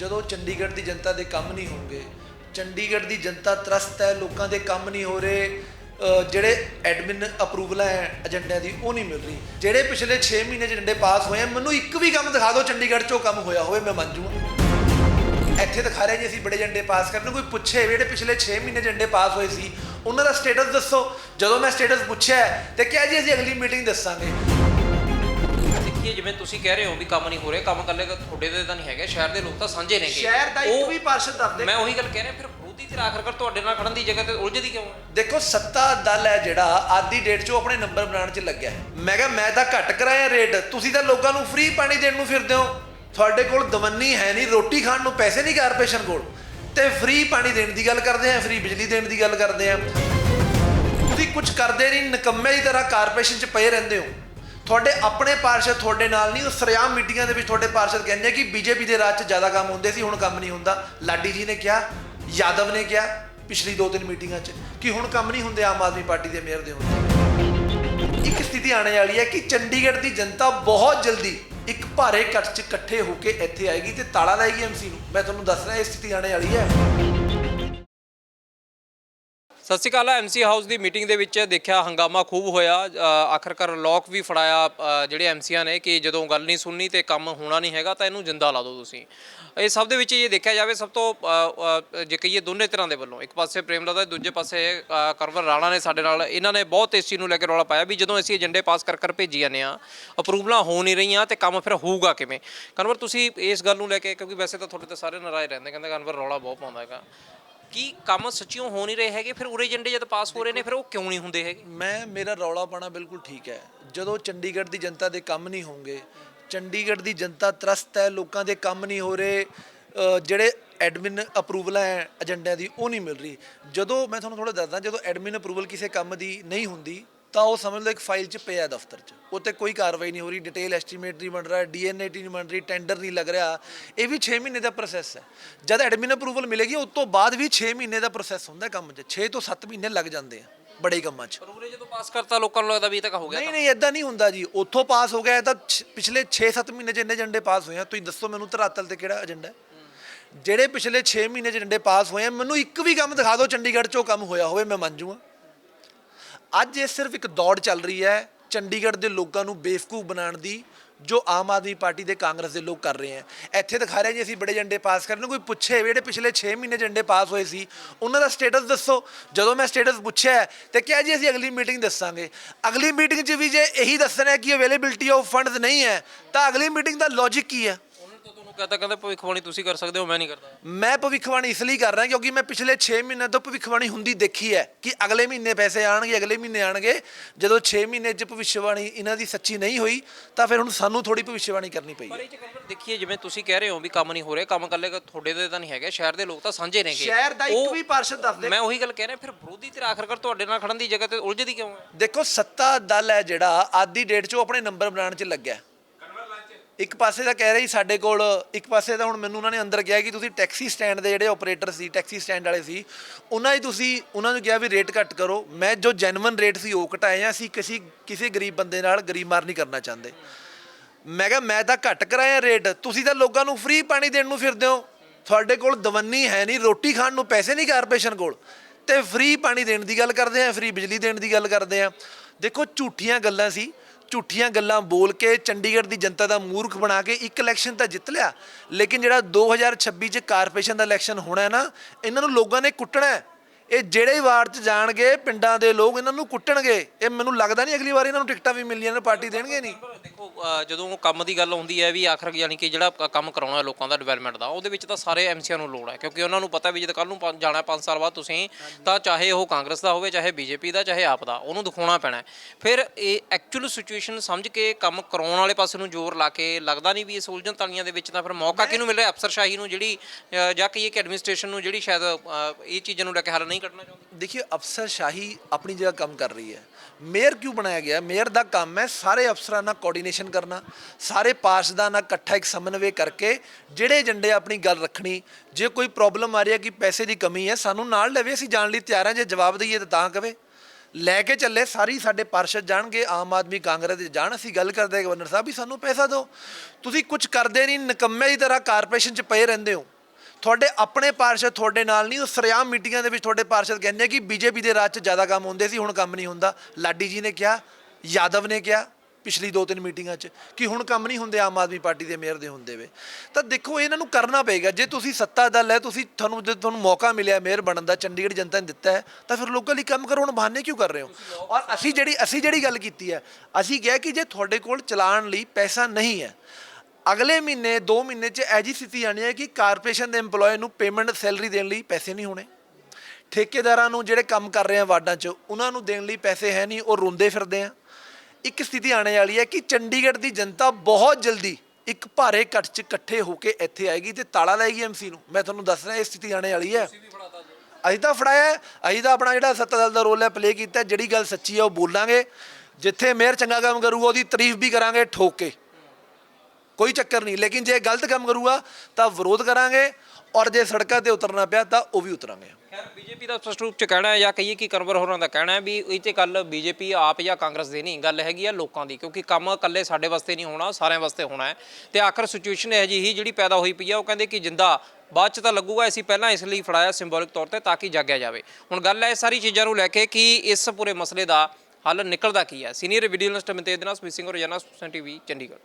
ਜਦੋਂ ਚੰਡੀਗੜ੍ਹ ਦੀ ਜਨਤਾ ਦੇ ਕੰਮ ਨਹੀਂ ਹੋਣਗੇ, ਚੰਡੀਗੜ੍ਹ ਦੀ ਜਨਤਾ ਤਰਸਤ ਹੈ, ਲੋਕਾਂ ਦੇ ਕੰਮ ਨਹੀਂ ਹੋ ਰਹੇ ਜਿਹੜੇ ਐਡਮਿਨ ਅਪਰੂਵਲ ਹੈ, ਏਜੰਡਿਆਂ ਦੀ, ਉਹ ਨਹੀਂ ਮਿਲ ਰਹੀ। ਜਿਹੜੇ ਪਿਛਲੇ 6 ਮਹੀਨੇ ਚ ਏਜੰਡੇ ਪਾਸ ਹੋਏ ਮੈਨੂੰ ਇੱਕ ਵੀ ਕੰਮ ਦਿਖਾ ਦਿਓ, ਚੰਡੀਗੜ੍ਹ 'ਚੋਂ ਕੰਮ ਹੋਇਆ ਹੋਵੇ, ਮੈਂ ਮੰਨ ਜੂਗਾ ਇੱਥੇ ਦਿਖਾ ਰਿਹਾ ਜੀ ਅਸੀਂ ਬੜੇ ਏਜੰਡੇ ਪਾਸ ਕਰਨੇ, ਕੋਈ ਪੁੱਛੇ ਜਿਹੜੇ ਪਿਛਲੇ 6 ਮਹੀਨੇ ਏਜੰਡੇ ਪਾਸ ਹੋਏ ਸੀ, ਉਹਨਾਂ ਦਾ ਸਟੇਟਸ ਦੱਸੋ। ਜਦੋਂ ਮੈਂ ਸਟੇਟਸ ਪੁੱਛਿਆ ਤੇ ਕਿਹਾ ਜੀ ਅਸੀਂ ਅਗਲੀ ਮੀਟਿੰਗ ਦੱਸਾਂਗੇ। ਦੇਖੀਏ ਜਿਵੇਂ ਤੁਸੀਂ ਕਹਿ ਰਹੇ ਹੋ ਵੀ ਕੰਮ ਨਹੀਂ ਹੋ ਰਿਹਾ ਕੰਮ ਕੱਲੇ ਤੁਹਾਡੇ ਦੇ ਤਾਂ ਨਹੀਂ ਹੈਗਾ ਸ਼ਹਿਰ ਦੇ ਲੋਕ ਤਾਂ ਸਾਂਝੇ ਨੇਗੇ। ਸ਼ਹਿਰ ਦਾ ਇੱਕ ਉਹ- ਵੀ ਪਾਰਸ਼ਦ ਦੱਸ ਦੇ। ਮੈਂ ਉਹੀ ਗੱਲ ਕਹਿ ਰਿਹਾ ਫਿਰ ਵਿਰੋਧੀ ਧਿਰ ਆਖਰਕਾਰ ਤੁਹਾਡੇ ਨਾਲ ਖੜਨ ਦੀ ਜਗ੍ਹਾ ਤੇ ਉਲਝਦੀ ਕਿਉਂ ਹੈ? ਦੇਖੋ ਸੱਤਾ ਦਲ ਹੈ ਜਿਹੜਾ ਆਦੀ ਡੇਟ 'ਚੋਂ ਆਪਣੇ ਨੰਬਰ ਬਣਾਉਣ 'ਚ ਲੱਗਿਆ ਹੈ। ਮੈਂ ਕਿਹਾ ਮੈਂ ਤਾਂ ਘੱਟ ਕਰਾਇਆ ਰੇਟ ਤੁਸੀਂ ਤਾਂ ਲੋਕਾਂ ਨੂੰ ਫ੍ਰੀ ਪਾਣੀ ਦੇਣ ਨੂੰ ਫਿਰਦੇ ਹੋ। ਤੁਹਾਡੇ ਕੋਲ ਦਵੰਨੀ ਹੈ ਨਹੀਂ ਰੋਟੀ ਖਾਣ ਨੂੰ ਪੈਸੇ ਨਹੀਂ ਕਾਰਪੋਰੇਸ਼ਨ ਕੋਲ। ਤੇ ਫ੍ਰੀ ਪਾਣੀ ਦੇਣ ਦੀ ਗੱਲ ਕਰਦੇ ਆ ਫ੍ਰੀ ਬਿਜਲੀ ਦੇਣ ਦੀ ਗੱਲ ਕਰਦੇ ਆ। ਤੁਸੀਂ ਕੁਝ ਕਰਦੇ ਨਹੀਂ ਨਕੰਮੇ ਦੀ ਤਰ੍ਹਾਂ ਕਾਰਪੋਰੇਸ਼ਨ 'ਚ ਪਏ ਰਹਿੰਦੇ ਹੋ। ਤੁਹਾਡੇ ਆਪਣੇ ਪਾਰਸ਼ਦ ਤੁਹਾਡੇ ਨਾਲ ਨਹੀਂ, ਉਹ ਸਰਿਆਮ ਮੀਟਿੰਗਾਂ ਦੇ ਵਿੱਚ ਤੁਹਾਡੇ ਪਾਰਸ਼ਦ ਕਹਿੰਦੇ ਆ ਕਿ ਬੀਜੇਪੀ ਦੇ ਰਾਜ 'ਚ ਜ਼ਿਆਦਾ ਕੰਮ ਹੁੰਦੇ ਸੀ, ਹੁਣ ਕੰਮ ਨਹੀਂ ਹੁੰਦਾ। ਲਾਡੀ ਜੀ ਨੇ ਕਿਹਾ, ਯਾਦਵ ਨੇ ਕਿਹਾ ਪਿਛਲੀ ਦੋ ਤਿੰਨ ਮੀਟਿੰਗਾਂ 'ਚ ਕਿ ਹੁਣ ਕੰਮ ਨਹੀਂ ਹੁੰਦੇ ਆਮ ਆਦਮੀ ਪਾਰਟੀ ਦੇ ਮੇਅਰ ਦੇ ਹੁੰਦੇ। ਇੱਕ ਸਥਿਤੀ ਆਣੇ ਵਾਲੀ ਹੈ ਕਿ ਚੰਡੀਗੜ੍ਹ ਦੀ ਜਨਤਾ ਬਹੁਤ ਜਲਦੀ ਇੱਕ ਭਾਰੇ ਇਕੱਠ 'ਚ ਇਕੱਠੇ ਹੋ ਕੇ ਇੱਥੇ ਆਏਗੀ ਤੇ ਤਾਲਾ ਲਾਏਗੀ ਐਮਸੀ ਨੂੰ। ਮੈਂ ਤੁਹਾਨੂੰ ਦੱਸ ਰਿਹਾ, ਇਹ ਸਥਿਤੀ ਆਣੇ ਵਾਲੀ ਹੈ। ਸਤਿ ਸ਼੍ਰੀ ਅਕਾਲ ਐਮਸੀ ਹਾਊਸ ਦੀ ਮੀਟਿੰਗ ਦੇ ਵਿੱਚ ਦੇਖਿਆ ਹੰਗਾਮਾ ਖੂਬ ਹੋਇਆ। ਆਖਰਕਾਰ ਲੋਕ ਵੀ ਫੜਾਇਆ ਅ, ਜਿਹੜੇ ਐਮਸੀਆਂ ਨੇ ਕਿ ਜਦੋਂ ਗੱਲ ਨਹੀਂ ਸੁਣਨੀ ਤੇ ਕੰਮ ਹੋਣਾ ਨਹੀਂ ਹੈਗਾ ਤਾਂ ਇਹਨੂੰ ਜਿੰਦਾ ਲਾ ਦਿਓ ਤੁਸੀਂ। ਇਹ ਸਭ ਦੇ ਵਿੱਚ ਇਹ ਦੇਖਿਆ ਜਾਵੇ ਸਭ ਤੋਂ ਜੇ ਕਹੀਏ ਦੋਨੇ ਤਰ੍ਹਾਂ ਦੇ ਵੱਲੋਂ। ਇੱਕ ਪਾਸੇ ਪ੍ਰੇਮ ਲਾਦਾ ਦੂਜੇ ਪਾਸੇ ਅ, ਕਰਵਰ ਰਾਣਾ ਨੇ ਸਾਡੇ ਨਾਲ। ਇਹਨਾਂ ਨੇ ਬਹੁਤ ਇਸ ਚੀਜ਼ ਨੂੰ ਲੈ ਕੇ ਰੌਲਾ ਪਾਇਆ ਵੀ ਜਦੋਂ ਅਸੀਂ ਏਜੰਡੇ ਪਾਸ ਕਰ ਕਰ ਭੇਜੀ ਜਾਂਦੇ ਆ ਅਪਰੂਵਲਾਂ ਹੋ ਨਹੀਂ ਰਹੀਆਂ ਤੇ ਕੰਮ ਫਿਰ ਹੋਊਗਾ ਕਿਵੇਂ? ਕਨਵਰ ਤੁਸੀਂ ਇਸ ਗੱਲ ਨੂੰ ਲੈ ਕੇ ਕਿਉਂਕਿ ਵੈਸੇ ਤਾਂ ਤੁਹਾਡੇ ਤਾਂ ਸਾਰੇ ਨਾਰਾਜ਼ ਰਹਿੰਦੇ ਕਹਿੰਦੇ ਕਨਵਰ ਰੌਲਾ ਬਹੁਤ ਪਾਉਂਦਾ ਹੈਗਾ। ਕੀ ਕੰਮ ਸੱਚੀਓ ਹੋ ਨਹੀਂ ਰਹੇ ਹੈਗੇ? ਫਿਰ ਉਰੇ ਏਜੰਡੇ ਜਦ ਪਾਸ ਹੋ ਰਹੇ ਨੇ ਫਿਰ ਉਹ ਕਿਉਂ ਨਹੀਂ ਹੁੰਦੇ ਹੈਗੇ? ਮੈਂ ਮੇਰਾ ਰੌਲਾ ਪਾਣਾ ਬਿਲਕੁਲ ਠੀਕ ਹੈ। ਜਦੋਂ ਚੰਡੀਗੜ੍ਹ ਦੀ ਜਨਤਾ ਦੇ ਕੰਮ ਨਹੀਂ ਹੋਣਗੇ ਚੰਡੀਗੜ੍ਹ ਦੀ ਜਨਤਾ ਤਰਸਤ ਹੈ ਲੋਕਾਂ ਦੇ ਕੰਮ ਨਹੀਂ ਹੋ ਰਹੇ ਜਿਹੜੇ ਐਡਮਿਨ ਅਪਰੂਵਲ ਹੈ ਏਜੰਡਿਆਂ ਦੀ ਉਹ ਨਹੀਂ ਮਿਲ ਰਹੀ। ਜਦੋਂ ਮੈਂ ਤੁਹਾਨੂੰ ਥੋੜਾ ਦੱਸਦਾ ਜਦੋਂ ਐਡਮਿਨ ਅਪਰੂਵਲ ਕਿਸੇ ਕੰਮ ਦੀ ਨਹੀਂ ਹੁੰਦੀ ਤਾਂ ਉਹ ਸਮਝ ਲਓ ਇੱਕ ਫਾਈਲ 'ਚ ਪਿਆ ਹੈ ਦਫ਼ਤਰ 'ਚ। ਉੱਤੇ ਕੋਈ ਕਾਰਵਾਈ ਨਹੀਂ ਹੋ ਰਹੀ ਡਿਟੇਲ ਐਸਟੀਮੇਟ ਨਹੀਂ ਬਣ ਰਿਹਾ ਡੀਐਨਏ ਨਹੀਂ ਬਣ ਰਹੀ ਟੈਂਡਰ ਨਹੀਂ ਲੱਗ ਰਿਹਾ। ਇਹ ਵੀ 6 ਮਹੀਨੇ ਦਾ ਪ੍ਰੋਸੈਸ ਹੈ। ਜਦ ਐਡਮਿਨ ਅਪਰੂਵਲ ਮਿਲੇਗੀ ਉਸ ਤੋਂ ਬਾਅਦ ਵੀ 6 ਮਹੀਨੇ ਦਾ ਪ੍ਰੋਸੈਸ ਹੁੰਦਾ ਕੰਮ 'ਚ। 6 ਤੋਂ 7 ਮਹੀਨੇ ਲੱਗ ਜਾਂਦੇ ਆ ਬੜੇ ਕੰਮਾਂ 'ਚ। ਉਰੇ ਜਦੋਂ ਪਾਸ ਕਰਤਾ ਲੋਕਾਂ ਨੂੰ ਲੱਗਦਾ ਵੀ ਇਹ ਤਾਂ ਹੋ ਗਿਆ ਨਹੀਂ ਨਹੀਂ ਇਦਾਂ ਨਹੀਂ ਹੁੰਦਾ ਜੀ। ਉੱਥੋਂ ਪਾਸ ਹੋ ਗਿਆ ਇਹ ਤਾਂ ਪਿਛਲੇ 6-7 ਮਹੀਨੇ 'ਚ ਇੰਨੇ ਏਜੰਡੇ ਪਾਸ ਹੋਏ ਆ। ਤੁਸੀਂ ਦੱਸੋ ਮੈਨੂੰ ਧਰਾਤਲ ਤੇ ਕਿਹੜਾ ਏਜੰਡਾ ਜਿਹੜੇ ਪਿਛਲੇ 6 ਮਹੀਨੇ 'ਚ ਏਜੰਡੇ ਪਾਸ ਹੋਏ ਆ ਮੈਨੂੰ ਇੱਕ ਵੀ ਕੰਮ ਦਿਖਾ ਦਿਓ ਚੰਡੀਗੜ੍ਹ 'ਚੋਂ ਕੰਮ ਹੋਇਆ ਹੋਵੇ ਮੈਂ ਮੰਨ ਜੂਗਾ। ਅੱਜ ਇਹ ਸਿਰਫ ਇੱਕ ਦੌੜ ਚੱਲ ਰਹੀ ਹੈ ਚੰਡੀਗੜ੍ਹ ਦੇ ਲੋਕਾਂ ਨੂੰ ਬੇਵਕੂਫ ਬਣਾਉਣ ਦੀ, ਜੋ ਆਮ ਆਦਮੀ ਪਾਰਟੀ ਦੇ ਕਾਂਗਰਸ ਦੇ ਲੋਕ ਕਰ ਰਹੇ ਆ ਇੱਥੇ ਦਿਖਾ ਰਹੇ ਜੀ ਅਸੀਂ ਬੜੇ ਝੰਡੇ ਪਾਸ ਕਰਨੇ, ਕੋਈ ਪੁੱਛੇ ਵੀ ਜਿਹੜੇ ਪਿਛਲੇ 6 ਮਹੀਨੇ ਏਜੰਡੇ ਪਾਸ ਹੋਏ ਸੀ, ਉਹਨਾਂ ਦਾ ਸਟੇਟਸ ਦੱਸੋ। ਜਦੋਂ ਮੈਂ ਸਟੇਟਸ ਪੁੱਛਿਆ ਤੇ ਕਿਹਾ ਜੀ ਅਸੀਂ ਅਗਲੀ ਮੀਟਿੰਗ ਦੱਸਾਂਗੇ। ਅਗਲੀ ਮੀਟਿੰਗ 'ਚ ਵੀ ਜੇ ਇਹੀ ਦੱਸਣਾ ਹੈ ਕਿ ਅਵੇਲੇਬਿਲਟੀ ਆਫ ਫੰਡਸ ਨਹੀਂ ਹੈ, ਤਾਂ ਅਗਲੀ ਮੀਟਿੰਗ ਦਾ ਲੌਜੀਕ ਕੀ ਹੈ? ਤੁਹਾਨੂੰ ਕਹਤਾ ਕਹਿੰਦੇ ਭਵਿੱਖਬਾਣੀ ਤੁਸੀਂ ਕਰ ਸਕਦੇ ਹੋ ਮੈਂ ਨਹੀਂ ਕਰਦਾ। ਮੈਂ ਭਵਿੱਖਬਾਣੀ ਇਸ ਲਈ ਕਰ ਰਿਹਾ ਕਿਉਂਕਿ ਮੈਂ ਪਿਛਲੇ 6 ਮਹੀਨਿਆਂ ਤੋਂ ਭਵਿੱਖਬਾਣੀ ਹੁੰਦੀ ਦੇਖੀ ਹੈ ਕਿ ਅਗਲੇ ਮਹੀਨੇ ਪੈਸੇ ਆਣਗੇ ਅਗਲੇ ਮਹੀਨੇ ਆਣਗੇ। ਜਦੋਂ 6 ਮਹੀਨੇ 'ਚ ਭਵਿੱਖਬਾਣੀ ਇਹਨਾਂ ਦੀ ਸੱਚੀ ਨਹੀਂ ਹੋਈ ਤਾਂ ਫਿਰ ਹੁਣ ਸਾਨੂੰ ਥੋੜੀ ਭਵਿੱਖਬਾਣੀ ਕਰਨੀ ਪਈ ਪਰ ਹੈ ਇਹ ਚ ਕਨਵਰ ਦੇਖੀਏ ਜਿਵੇਂ ਤੁਸੀਂ ਕਹਿ ਰਹੇ ਹੋ ਵੀ ਕੰਮ ਨਹੀਂ ਹੋ ਰਿਹਾ ਕੰਮ ਕੱਲੇ ਤੁਹਾਡੇ ਦੇ ਤਾਂ ਨਹੀਂ ਹੈਗਾ ਸ਼ਹਿਰ ਦੇ ਲੋਕ ਤਾਂ ਸਾਂਝੇ ਨੇਗੇ। ਸ਼ਹਿਰ ਦਾ ਇੱਕ ਉਹ- ਵੀ ਪਾਰਸ਼ਦ ਦੱਸ ਦੇ। ਮੈਂ ਉਹੀ ਗੱਲ ਕਹਿ ਰਿਹਾ ਫਿਰ ਵਿਰੋਧੀ ਧਿਰ ਆਖਰਕਾਰ ਤੁਹਾਡੇ ਨਾਲ ਖੜਨ ਦੀ ਜਗ੍ਹਾ ਤੇ ਉਲਝਦੀ ਕਿਉਂ ਹੈ? ਦੇਖੋ ਸੱਤਾ ਦਲ ਹੈ ਜਿਹੜਾ ਆਦੀ ਡੇਟ 'ਚੋਂ ਆਪਣੇ ਨੰਬਰ ਬਣਾਉਣ 'ਚ ਲੱਗਿਆ। ਹੈ। ਇੱਕ ਪਾਸੇ ਤਾਂ ਕਹਿ ਰਹੀ ਸਾਡੇ ਕੋਲ, ਇੱਕ ਪਾਸੇ ਤਾਂ ਹੁਣ ਮੈਨੂੰ ਉਹਨਾਂ ਨੇ ਅੰਦਰ ਕਿਹਾ ਕਿ ਤੁਸੀਂ ਟੈਕਸੀ ਸਟੈਂਡ ਦੇ ਜਿਹੜੇ ਆਪਰੇਟਰ ਸੀ, ਟੈਕਸੀ ਸਟੈਂਡ ਵਾਲੇ ਸੀ, ਉਹਨਾਂ ਹੀ ਤੁਸੀਂ, ਉਹਨਾਂ ਨੂੰ ਕਿਹਾ ਵੀ ਰੇਟ ਘੱਟ ਕਰੋ। ਮੈਂ ਜੋ ਜੈਨੂਇਨ ਰੇਟ ਸੀ ਉਹ ਘਟਾਏ ਆ, ਅਸੀਂ ਕਿਸੇ ਕਿਸੇ ਗਰੀਬ ਬੰਦੇ ਨਾਲ ਗਰੀਬ ਮਾਰ ਨਹੀਂ ਕਰਨਾ ਚਾਹੁੰਦੇ। ਮੈਂ ਕਿਹਾ, ਮੈਂ ਤਾਂ ਘੱਟ ਕਰਾਇਆ ਰੇਟ ਤੁਸੀਂ ਤਾਂ ਲੋਕਾਂ ਨੂੰ ਫ੍ਰੀ ਪਾਣੀ ਦੇਣ ਨੂੰ ਫਿਰਦੇ ਹੋ। ਤੁਹਾਡੇ ਕੋਲ ਦਵੰਨੀ ਹੈ ਨਹੀਂ, ਰੋਟੀ ਖਾਣ ਨੂੰ ਪੈਸੇ ਨਹੀਂ ਕਾਰਪੋਰੇਸ਼ਨ ਕੋਲ। ਤੇ ਫ੍ਰੀ ਪਾਣੀ ਦੇਣ ਦੀ ਗੱਲ ਕਰਦੇ ਆ ਫ੍ਰੀ ਬਿਜਲੀ ਦੇਣ ਦੀ ਗੱਲ ਕਰਦੇ ਆ। ਦੇਖੋ, ਝੂਠੀਆਂ ਗੱਲਾਂ ਸੀ। ਝੂਠੀਆਂ ਗੱਲਾਂ ਬੋਲ ਕੇ ਚੰਡੀਗੜ੍ਹ ਦੀ ਜਨਤਾ ਦਾ ਮੂਰਖ ਬਣਾ ਕੇ ਇੱਕ ਇਲੈਕਸ਼ਨ ਤਾਂ ਜਿੱਤ ਲਿਆ। ਲੇਕਿਨ ਜਿਹੜਾ 2026 ਚ ਕਾਰਪੋਰੇਸ਼ਨ ਦਾ ਇਲੈਕਸ਼ਨ ਹੋਣਾ ਹੈ ਨਾ, ਇਹਨਾਂ ਨੂੰ ਲੋਕਾਂ ਨੇ ਕੁੱਟਣਾ ਹੈ। ਇਹ ਜਿਹੜੇ ਵਾਰਡ 'ਚ ਜਾਣਗੇ, ਪਿੰਡਾਂ ਦੇ ਲੋਕ ਇਹਨਾਂ ਨੂੰ ਕੁੱਟਣਗੇ। ਇਹ ਮੈਨੂੰ ਲੱਗਦਾ ਨਹੀਂ ਅਗਲੀ ਵਾਰ ਇਹਨਾਂ ਨੂੰ ਟਿਕਟਾਂ ਵੀ ਮਿਲਣੀਆਂ ਨੇ, ਪਾਰਟੀ ਦੇਣਗੇ ਨਹੀਂ। ਦੇਖੋ ਅ, ਜਦੋਂ ਕੰਮ ਦੀ ਗੱਲ ਆਉਂਦੀ ਹੈ ਵੀ ਆਖਰ ਯਾਨੀ ਕਿ ਜਿਹੜਾ ਕ- ਕੰਮ ਕਰਾਉਣਾ ਹੈ ਲੋਕਾਂ ਦਾ ਡਿਵੈਲਪਮੈਂਟ ਦਾ ਉਹਦੇ ਵਿੱਚ ਤਾਂ ਸਾਰੇ ਐਮਸੀਆਂ ਨੂੰ ਲੋੜ ਹੈ ਕਿਉਂਕਿ ਉਹਨਾਂ ਨੂੰ ਪਤਾ ਵੀ ਜਦ ਕੱਲ ਨੂੰ ਪੰ- ਜਾਣਾ 5 ਸਾਲ ਬਾਅਦ ਤੁਸੀਂ ਤਾਂ ਚਾਹੇ ਉਹ ਕਾਂਗਰਸ ਦਾ ਹੋਵੇ ਚਾਹੇ ਬੀਜੇਪੀ ਦਾ ਚਾਹੇ ਆਪ ਦਾ ਉਹਨੂੰ ਦਿਖਾਉਣਾ ਪੈਣਾ ਹੈ। ਫਿਰ ਇਹ ਐਕਚੁਅਲ ਸਿਚੁਏਸ਼ਨ ਸਮਝ ਕੇ ਕੰਮ ਕਰਾਉਣ ਵਾਲੇ ਪਾਸੇ ਨੂੰ ਜ਼ੋਰ ਲਾ ਕੇ ਲੱਗਦਾ ਨਹੀਂ ਵੀ ਇਸ ਉਲਝਣ ਤਲੀਆਂ ਦੇ ਵਿੱਚ ਤਾਂ ਫਿਰ ਮੌਕਾ ਕਿਹਨੂੰ ਮਿਲ ਰਿਹਾ? ਅਫਸਰਸ਼ਾਹੀ ਨੂੰ ਜਿਹੜੀ ਅ, ਜਾਂ ਕਹੀਏ ਕਿ ਐਡਮਿਨਿਸਟ੍ਰੇਸ਼ਨ ਨੂੰ ਜਿਹੜੀ ਸ਼ਾਇਦ ਅ, ਇਹ ਚੀਜ਼ਾਂ ਨੂੰ ਲੈ ਕੇ ਹੱਲ ਨਹੀਂ ਕੱਢਣਾ ਚਾਹੁੰਦੀ। ਦੇਖिए ਅਫਸਰ ਸ਼ਾਹੀ ਆਪਣੀ ਜਗ੍ਹਾ ਕੰਮ ਕਰ ਰਹੀ ਹੈ। ਮੇਅਰ ਕਿਉਂ ਬਣਾਇਆ ਗਿਆ? ਮੇਅਰ ਦਾ ਕੰਮ ਹੈ ਸਾਰੇ ਅਫਸਰਾਂ ਨਾਲ ਕੋਆਰਡੀਨੇਸ਼ਨ ਕਰਨਾ। ਸਾਰੇ ਪਾਰਸ਼ਦਾਂ ਨਾਲ ਇਕੱਠਾ ਇੱਕ ਸਮਨਵੇ ਕਰਕੇ ਜਿਹੜੇ ਏਜੰਡੇ ਆਪਣੀ ਗੱਲ ਰੱਖਣੀ, ਜੇ ਕੋਈ ਪ੍ਰੋਬਲਮ ਆ ਰਹੀ ਹੈ ਕਿ ਪੈਸੇ ਦੀ ਕਮੀ ਹੈ, ਸਾਨੂੰ ਨਾਲ ਲਵੇ ਅਸੀਂ ਜਾਣ ਲਈ ਤਿਆਰ ਹਾਂ, ਜੇ ਜਵਾਬ ਦਈਏ ਤਾਂ ਤਾਂ ਕਵੇ। ਲੈ ਕੇ ਚੱਲੇ, ਸਾਰੀ ਸਾਡੇ ਪਾਰਸ਼ਦ ਜਾਣਗੇ, ਆਮ ਆਦਮੀ ਕਾਂਗਰਸ ਦੇ ਜਾਣ, ਅਸੀਂ ਗੱਲ ਕਰਦੇ ਗਵਰਨਰ ਸਾਹਿਬ ਵੀ ਸਾਨੂੰ ਪੈਸਾ ਦਿਓ। ਤੁਸੀਂ ਕੁਝ ਕਰਦੇ ਨਹੀਂ, ਨਕੰਮੇ ਦੀ ਤਰ੍ਹਾਂ ਕਾਰਪੋਰੇਸ਼ਨ 'ਚ ਪਏ ਰਹਿੰਦੇ ਹੋ। ਤੁਹਾਡੇ ਆਪਣੇ ਪਾਰਸ਼ਦ ਤੁਹਾਡੇ ਨਾਲ ਨਹੀਂ, ਉਹ ਸਰਿਆਮ ਮੀਟਿੰਗਾਂ ਦੇ ਵਿੱਚ ਤੁਹਾਡੇ ਪਾਰਸ਼ਦ ਕਹਿੰਦੇ ਆ ਕਿ ਬੀਜੇਪੀ ਦੇ ਰਾਜ 'ਚ ਜ਼ਿਆਦਾ ਕੰਮ ਹੁੰਦੇ ਸੀ, ਹੁਣ ਕੰਮ ਨਹੀਂ ਹੁੰਦਾ। ਲਾਡੀ ਜੀ ਨੇ ਕਿਹਾ, ਯਾਦਵ ਨੇ ਕਿਹਾ ਪਿਛਲੀ ਦੋ ਤਿੰਨ ਮੀਟਿੰਗਾਂ 'ਚ, ਕਿ ਹੁਣ ਕੰਮ ਨਹੀਂ ਹੁੰਦੇ, ਆਮ ਆਦਮੀ ਪਾਰਟੀ ਦੇ ਮੇਅਰ ਦੇ ਹੁੰਦੇ ਵੇ। ਤਾਂ ਦੇਖੋ, ਇਹਨਾਂ ਨੂੰ ਕਰਨਾ ਪਏਗਾ। ਜੇ ਤੁਸੀਂ ਸੱਤਾ ਦਲ ਹੈ, ਤੁਸੀਂ ਤੁਹਾਨੂੰ, ਜੇ ਤੁਹਾਨੂੰ ਮੌਕਾ ਮਿਲਿਆ ਮੇਅਰ ਬਣਨ ਦਾ, ਚੰਡੀਗੜ੍ਹ ਜਨਤਾ ਨੇ ਦਿੱਤਾ ਹੈ, ਤਾਂ ਫਿਰ ਲੋਕਾਂ ਲਈ ਕੰਮ ਕਰੋ, ਹੁਣ ਬਹਾਨੇ ਕਿਉਂ ਕਰ ਰਹੇ ਹੋ? ਔਰ ਅਸੀਂ ਜਿਹੜੀ ਅਸੀਂ ਜਿਹੜੀ ਗੱਲ ਕੀਤੀ ਹੈ, ਅਸੀਂ ਕਿਹਾ ਕਿ ਜੇ ਤੁਹਾਡੇ ਕੋਲ ਚਲਾਉਣ ਲਈ ਪੈਸਾ ਨਹੀਂ ਹੈ, ਅਗਲੇ ਮਹੀਨੇ 2 ਮਹੀਨੇ 'ਚ ਐਜੀ ਸਥਿਤੀ ਆਣੀ ਹੈ ਕਿ ਕਾਰਪੋਰੇਸ਼ਨ ਦੇ EMPLOYE ਨੂੰ ਪੇਮੈਂਟ ਸੈਲਰੀ ਦੇਣ ਲਈ ਪੈਸੇ ਨਹੀਂ ਹੋਣੇ। ਠੇਕੇਦਾਰਾਂ ਨੂੰ ਜਿਹੜੇ ਕੰਮ ਕਰ ਰਹੇ ਆ ਵਾਰਡਾਂ 'ਚ, ਉਹਨਾਂ ਨੂੰ ਦੇਣ ਲਈ ਪੈਸੇ ਹੈ ਨਹੀਂ, ਉਹ ਰੋਂਦੇ ਫਿਰਦੇ ਆ। ਇੱਕ ਸਥਿਤੀ ਆਣੇ ਵਾਲੀ ਹੈ ਕਿ ਚੰਡੀਗੜ੍ਹ ਦੀ ਜਨਤਾ ਬਹੁਤ ਜਲਦੀ ਇੱਕ ਭਾਰੇ ਇਕੱਠ 'ਚ ਇਕੱਠੇ ਹੋ ਕੇ ਇੱਥੇ ਆਏਗੀ ਤੇ ਤਾਲਾ ਲਾਏਗੀ ਐਮਸੀ ਨੂੰ। ਮੈਂ ਤੁਹਾਨੂੰ ਦੱਸ ਰਿਹਾ ਇਹ ਸਥਿਤੀ ਆਣੇ ਵਾਲੀ ਹੈ। ਅਸੀਂ ਤਾਂ ਫੜਾਇਆ ਅਸੀਂ ਤਾਂ ਆਪਣਾ ਜਿਹੜਾ ਸੱਤਾ ਦਲ ਦਾ ਰੋਲ ਹੈ ਪਲੇ ਕੀਤਾ ਜਿਹੜੀ ਗੱਲ ਸੱਚੀ ਹੈ ਉਹ ਬੋਲਾਂਗੇ। ਜਿੱਥੇ ਮੇਅਰ ਚੰਗਾ ਕੰਮ ਕਰੂਗਾ ਉਹਦੀ ਤਾਰੀਫ ਵੀ ਕਰਾਂਗੇ ਠੋਕ ਕੇ। ਕੋਈ ਚੱਕਰ ਨਹੀਂ। ਲੇਕਿਨ ਜੇ ਗਲਤ ਕੰਮ ਕਰੂਗਾ ਤਾਂ ਵਿਰੋਧ ਕਰਾਂਗੇ। ਔਰ ਜੇ ਸੜਕਾਂ ਤੇ ਉਤਰਨਾ ਪਿਆ ਤਾਂ ਉਹ ਵੀ ਉਤਰਾਂਗੇ। ਖੈਰ, ਬੀਜੇਪੀ ਦਾ ਸਪਸ਼ਟ ਰੂਪ ਚ ਕਹਿਣਾ ਹੈ ਜਾਂ ਕਹੀਏ ਕਿ ਕਰਵਰ ਹੋਰਾਂ ਦਾ ਕਹਿਣਾ ਹੈ ਵੀ ਇਹ ਤੇ ਕੱਲ ਬੀਜੇਪੀ ਆਪ ਜਾਂ ਕਾਂਗਰਸ ਦੀ ਨਹੀਂ, ਗੱਲ ਹੈਗੀ ਆ ਲੋਕਾਂ ਦੀ, ਕਿਉਂਕਿ ਕੰਮ ਇਕੱਲੇ ਸਾਡੇ ਵਾਸਤੇ ਨਹੀਂ ਹੋਣਾ, ਸਾਰਿਆਂ ਵਾਸਤੇ ਹੋਣਾ ਹੈ। ਤੇ ਆਖਰ ਸਿਚੁਏਸ਼ਨ ਇਹ ਜਿਹੀ ਜਿਹੜੀ ਪੈਦਾ ਹੋਈ ਪਈ ਆ, ਉਹ ਕਹਿੰਦੇ ਕਿ ਜਿੰਦਾ ਬਾਅਦ ਚ ਤਾਂ ਲੱਗੂਗਾ, ਅਸੀਂ ਪਹਿਲਾਂ ਇਸ ਲਈ ਫੜਾਇਆ ਸਿੰਬੋਲਿਕ ਤੌਰ ਤੇ ਤਾਂ ਕਿ ਜਾਗਿਆ ਜਾਵੇ। ਹੁਣ ਗੱਲ ਹੈ ਇਹ ਸਾਰੀ ਚੀਜ਼ਾਂ ਨੂੰ ਲੈ ਕੇ ਕਿ ਇਸ ਪੂਰੇ ਮਸਲੇ ਦਾ ਹੱਲ ਨਿਕਲਦਾ ਕੀ ਹੈ। ਸੀਨੀਅਰ ਵੀਡੀਓ ਜਰਨਲਿਸਟ ਮਨਤੇਜ ਦੇ ਨਾਲ ਰੋਜ਼ਾਨਾ ਸੁਸਨ ਟੀਵੀ ਚੰਡੀਗੜ੍ਹ।